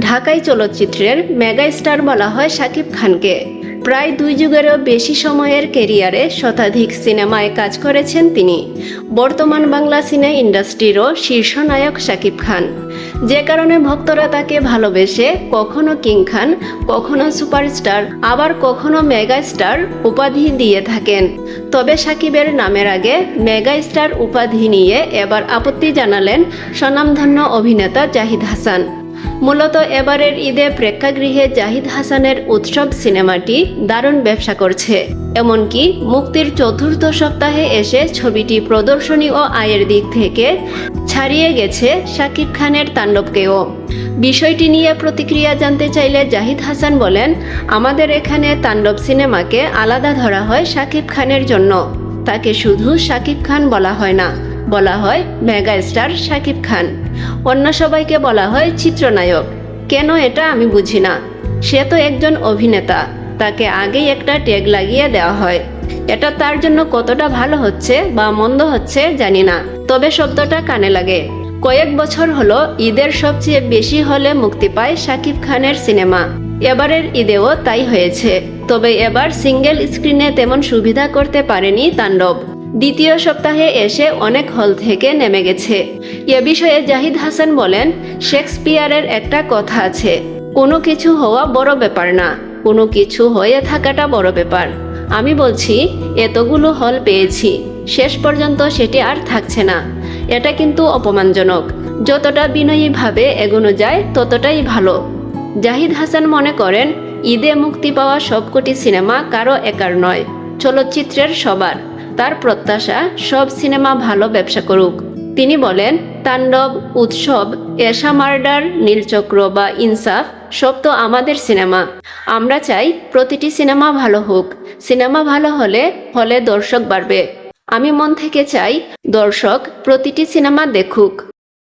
ঢাকাই চলচ্চিত্রের mega star বলা হয় শাকিব খানকে। প্রায় দুই যুগেরও বেশি সময়ের কেরিয়ারে শতাধিক সিনেমায় কাজ করেছেন তিনি। বর্তমান বাংলা সিনে ইন্ডাস্ট্রিরও শীর্ষ নায়ক শাকিব খান। যে কারণে ভক্তরা তাকে ভালোবেসে কখনো কিং খান, কখনো সুপারস্টার, আবার কখনো মেগা স্টার উপাধি দিয়ে থাকেন। তবে সাকিবের নামের আগে মেগা স্টার উপাধি নিয়ে এবার আপত্তি জানালেন স্বনামধন্য অভিনেতা জাহিদ হাসান। মূলত এবারের ঈদে প্রেক্ষাগৃহে জাহিদ হাসানের উৎসব সিনেমাটি দারুণ ব্যবসা করছে। এমনকি মুক্তির চতুর্থ সপ্তাহে এসে ছবিটি প্রদর্শনী ও আয়ের দিক থেকে ছাড়িয়ে গেছে শাকিব খানের তাণ্ডবকেও। বিষয়টি নিয়ে প্রতিক্রিয়া জানতে চাইলে জাহিদ হাসান বলেন, আমাদের এখানে তাণ্ডব সিনেমাকে আলাদা ধরা হয় শাকিব খানের জন্য। তাকে শুধু শাকিব খান বলা হয় না। বলা হয় মেগা স্টার শাকিব খান। অন্য সবাইকে বলা হয় চিত্রনায়ক। কেন এটা আমি বুঝি না। সে তো একজন অভিনেতা। তাকে আগেই একটা ট্যাগ লাগিয়ে দেওয়া হয়। এটা তার জন্য কতটা ভালো হচ্ছে বা মন্দ হচ্ছে জানি না। তবে শব্দটা কানে লাগে। কয়েক বছর হলো ঈদের সবচেয়ে বেশি হলে মুক্তি পায় শাকিব খানের সিনেমা। এবারের ঈদেও তাই হয়েছে। তবে এবার সিঙ্গেল স্ক্রিনে তেমন সুবিধা করতে পারেনি তাণ্ডব। দ্বিতীয় সপ্তাহে এসে অনেক হল থেকে নেমে গেছে। এ বিষয়ে জাহিদ হাসান বলেন, শেক্সপিয়ারের একটা কথা আছে, কোনো কিছু হওয়া বড় ব্যাপার না, কোনো কিছু হয়ে থাকাটা বড় ব্যাপার। আমি বলছি, এতগুলো হল পেয়েছি, শেষ পর্যন্ত সেটি আর থাকছে না। এটা কিন্তু অপমানজনক। যতটা বিনয়ীভাবে এগোনো যায়, ততটাই ভালো। জাহিদ হাসান মনে করেন, ঈদে মুক্তি পাওয়া সবকটি সিনেমা কারও একার নয়, চলচ্চিত্রের সবার। তার প্রত্যাশা, সব সিনেমা ভালো ব্যবসা করুক। তিনি বলেন, তাণ্ডব, উৎসব, এশা মার্ডার, নীলচক্র বা ইনসাফ, সব তো আমাদের সিনেমা। আমরা চাই প্রতিটি সিনেমা ভালো হোক। সিনেমা ভালো হলে হলে দর্শক বাড়বে। আমি মন থেকে চাই দর্শক প্রতিটি সিনেমা দেখুক।